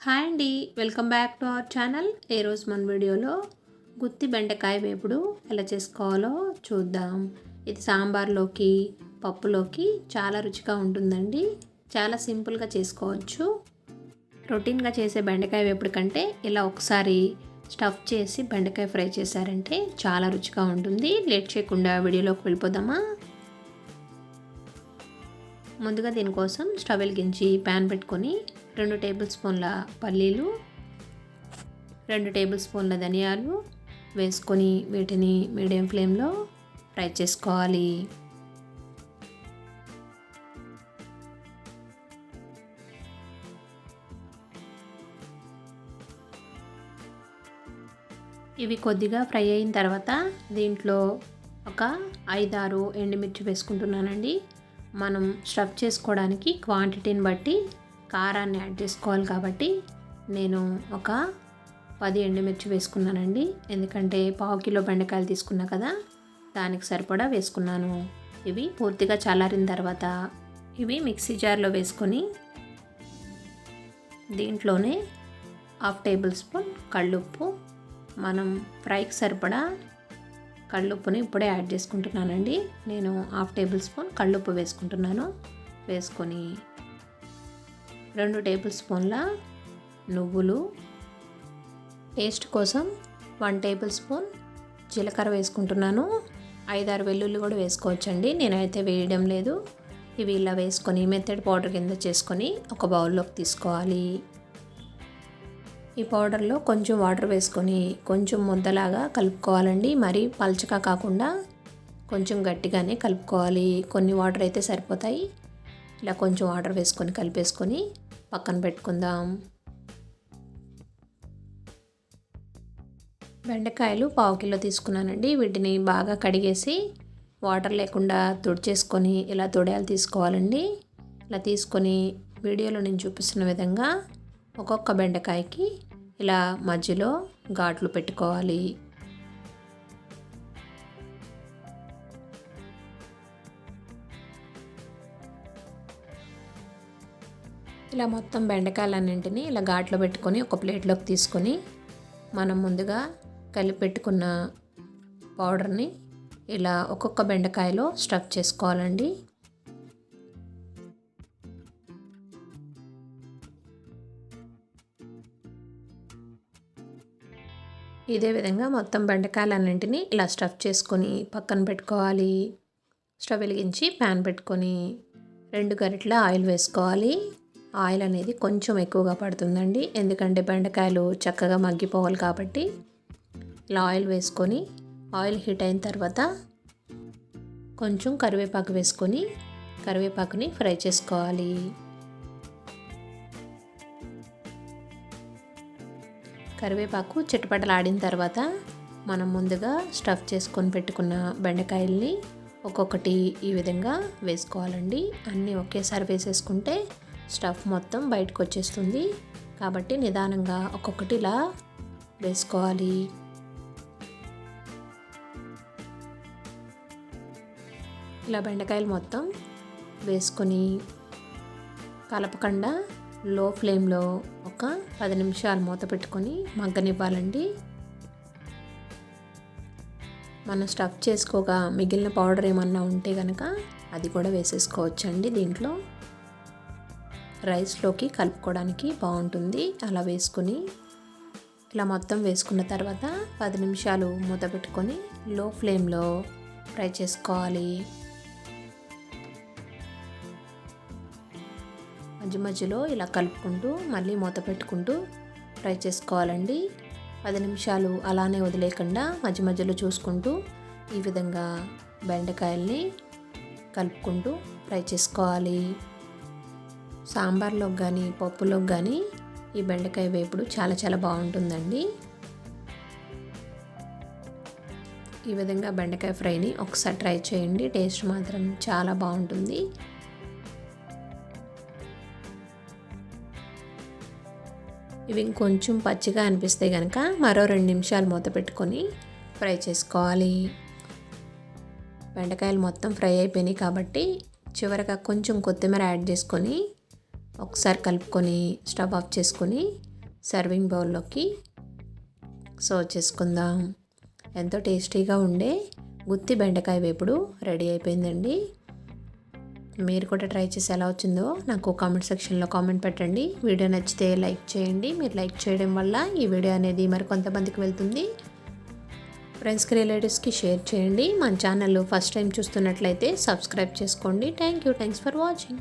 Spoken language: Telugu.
హాయ్ అండి welcome back to our channel. ఈరోజు మన వీడియోలో గుత్తి బెండకాయ వేపుడు ఎలా చేసుకోవాలో చూద్దాం. ఇది సాంబార్లోకి పప్పులోకి చాలా రుచిగా ఉంటుందండి. చాలా సింపుల్గా చేసుకోవచ్చు. రొటీన్గా చేసే బెండకాయ వేపుడు కంటే ఇలా ఒకసారి స్టఫ్ చేసి బెండకాయ ఫ్రై చేశారంటే చాలా రుచిగా ఉంటుంది. లేట్ చేయకుండా వీడియోలోకి వెళ్ళిపోదామా? ముందుగా దీనికోసం స్టవ్ వెలిగించి ప్యాన్ పెట్టుకొని రెండు టేబుల్ స్పూన్ల పల్లీలు రెండు టేబుల్ స్పూన్ల ధనియాలు వేసుకొని వీటిని మీడియం ఫ్లేమ్లో ఫ్రై చేసుకోవాలి. ఇవి కొద్దిగా ఫ్రై అయిన తర్వాత దీంట్లో ఒక ఐదారు ఎండుమిర్చి వేసుకుంటున్నానండి. మనం స్టఫ్ చేసుకోవడానికి క్వాంటిటీని బట్టి కారాన్ని యాడ్ చేసుకోవాలి కాబట్టి నేను ఒక పది ఎండుమిర్చి వేసుకున్నానండి. ఎందుకంటే పావు కిలో బెండకాయలు తీసుకున్నా కదా దానికి సరిపడా వేసుకున్నాను. ఇవి పూర్తిగా చల్లారిన తర్వాత ఇవి మిక్సీ జార్లో వేసుకొని దీంట్లోనే హాఫ్ టేబుల్ స్పూన్ కళ్ళుప్పు. మనం ఫ్రైకి సరిపడా కళ్ళుప్పుని ఇప్పుడే యాడ్ చేసుకుంటున్నానండి. నేను హాఫ్ టేబుల్ స్పూన్ కళ్ళుప్పు వేసుకుంటున్నాను. వేసుకొని రెండు టేబుల్ స్పూన్ల నువ్వులు. టేస్ట్ కోసం వన్ టేబుల్ స్పూన్ జీలకర్ర వేసుకుంటున్నాను. ఐదారు వెల్లుల్లి కూడా వేసుకోవచ్చండి. నేనైతే వేయడం లేదు. ఇవి ఇలా వేసుకొని మెత్తడి పౌడర్ కింద చేసుకొని ఒక బౌల్లోకి తీసుకోవాలి. ఈ పౌడర్లో కొంచెం వాటర్ వేసుకొని కొంచెం ముద్దలాగా కలుపుకోవాలండి. మరి పల్చగా కాకుండా కొంచెం గట్టిగానే కలుపుకోవాలి. కొన్ని వాటర్ అయితే సరిపోతాయి. ఇలా కొంచెం వాటర్ వేసుకొని కలిపేసుకొని పక్కన పెట్టుకుందాం. బెండకాయలు పావు కిలో తీసుకున్నానండి. వీటిని బాగా కడిగేసి వాటర్ లేకుండా తుడిచేసుకొని ఇలా తొడయాలు తీసుకోవాలండి. ఇలా తీసుకొని వీడియోలో నేను చూపిస్తున్న విధంగా ఒక్కొక్క బెండకాయకి ఇలా మధ్యలో ఘాట్లు పెట్టుకోవాలి. ఇలా మొత్తం బెండకాయలన్నింటినీ ఇలా ఘాట్లో పెట్టుకొని ఒక ప్లేట్లోకి తీసుకొని మనం ముందుగా కలిపి పెట్టుకున్న పౌడర్ని ఇలా ఒక్కొక్క బెండకాయలో స్టఫ్ చేసుకోవాలండి. ఇదే విధంగా మొత్తం బెండకాయలన్నింటినీ ఇలా స్టఫ్ చేసుకొని పక్కన పెట్టుకోవాలి. స్టవ్ వెలిగించి ప్యాన్ పెట్టుకొని రెండు గరిటల ఆయిల్ వేసుకోవాలి. ఆయిల్ అనేది కొంచెం ఎక్కువగా పడుతుందండి. ఎందుకంటే బెండకాయలు చక్కగా మగ్గిపోవాలి కాబట్టి ఇలా ఆయిల్ వేసుకొని ఆయిల్ హీట్ అయిన తర్వాత కొంచెం కరివేపాకు వేసుకొని కరివేపాకుని ఫ్రై చేసుకోవాలి. కరివేపాకు చిట్టుపటలాడిన తర్వాత మనం ముందుగా స్టఫ్ చేసుకొని పెట్టుకున్న బెండకాయల్ని ఒక్కొక్కటి ఈ విధంగా వేసుకోవాలండి. అన్నీ ఒకేసారి వేసేసుకుంటే స్టఫ్ మొత్తం బయటకు వచ్చేస్తుంది కాబట్టి నిదానంగా ఒక్కొక్కటి ఇలా వేసుకోవాలి. ఇలా బెండకాయలు మొత్తం వేసుకొని కలపకుండా లో ఫ్లేమ్లో ఒక పది నిమిషాలు మూత పెట్టుకొని మగ్గనివ్వాలండి. మనం స్టఫ్ చేసుకోగా మిగిలిన పౌడర్ ఏమన్నా ఉంటే కనుక అది కూడా వేసేసుకోవచ్చండి దీంట్లో. రైస్లోకి కలుపుకోవడానికి బాగుంటుంది. అలా వేసుకుని ఇలా మొత్తం వేసుకున్న తర్వాత పది నిమిషాలు మూత పెట్టుకొని లో ఫ్లేమ్లో ఫ్రై చేసుకోవాలి. మధ్య మధ్యలో ఇలా కలుపుకుంటూ మళ్ళీ మూత పెట్టుకుంటూ ఫ్రై చేసుకోవాలండి. పది నిమిషాలు అలానే వదిలేకుండా మధ్య మధ్యలో చూసుకుంటూ ఈ విధంగా బెండకాయల్ని కలుపుకుంటూ ఫ్రై చేసుకోవాలి. సాంబార్లోకి కానీ పప్పులోకి కానీ ఈ బెండకాయ వేపుడు చాలా చాలా బాగుంటుందండి. ఈ విధంగా బెండకాయ ఫ్రైని ఒకసారి ట్రై చేయండి టేస్ట్ మాత్రం చాలా బాగుంటుంది. ఇవి ఇంకొంచెం పచ్చిగా అనిపిస్తే కనుక మరో రెండు నిమిషాలు మూత పెట్టుకొని ఫ్రై చేసుకోవాలి. బెండకాయలు మొత్తం ఫ్రై అయిపోయినాయి కాబట్టి చివరిగా కొంచెం కొత్తిమీర యాడ్ చేసుకొని ఒకసారి కలుపుకొని స్టవ్ ఆఫ్ చేసుకొని సర్వింగ్ బౌల్లోకి సర్వ్ చేసుకుందాం. ఎంతో టేస్టీగా ఉండే గుత్తి బెండకాయ వేపుడు రెడీ అయిపోయిందండి. మీరు కూడా ట్రై చేసి ఎలా వచ్చిందో నాకు కామెంట్ సెక్షన్లో కామెంట్ పెట్టండి. వీడియో నచ్చితే లైక్ చేయండి. మీరు లైక్ చేయడం వల్ల ఈ వీడియో అనేది మరి కొంతమందికి వెళ్తుంది. ఫ్రెండ్స్కి రిలేటివ్స్కి షేర్ చేయండి. మన ఛానల్ ఫస్ట్ టైం చూస్తున్నట్లయితే సబ్స్క్రైబ్ చేసుకోండి. Thank you. Thanks for watching.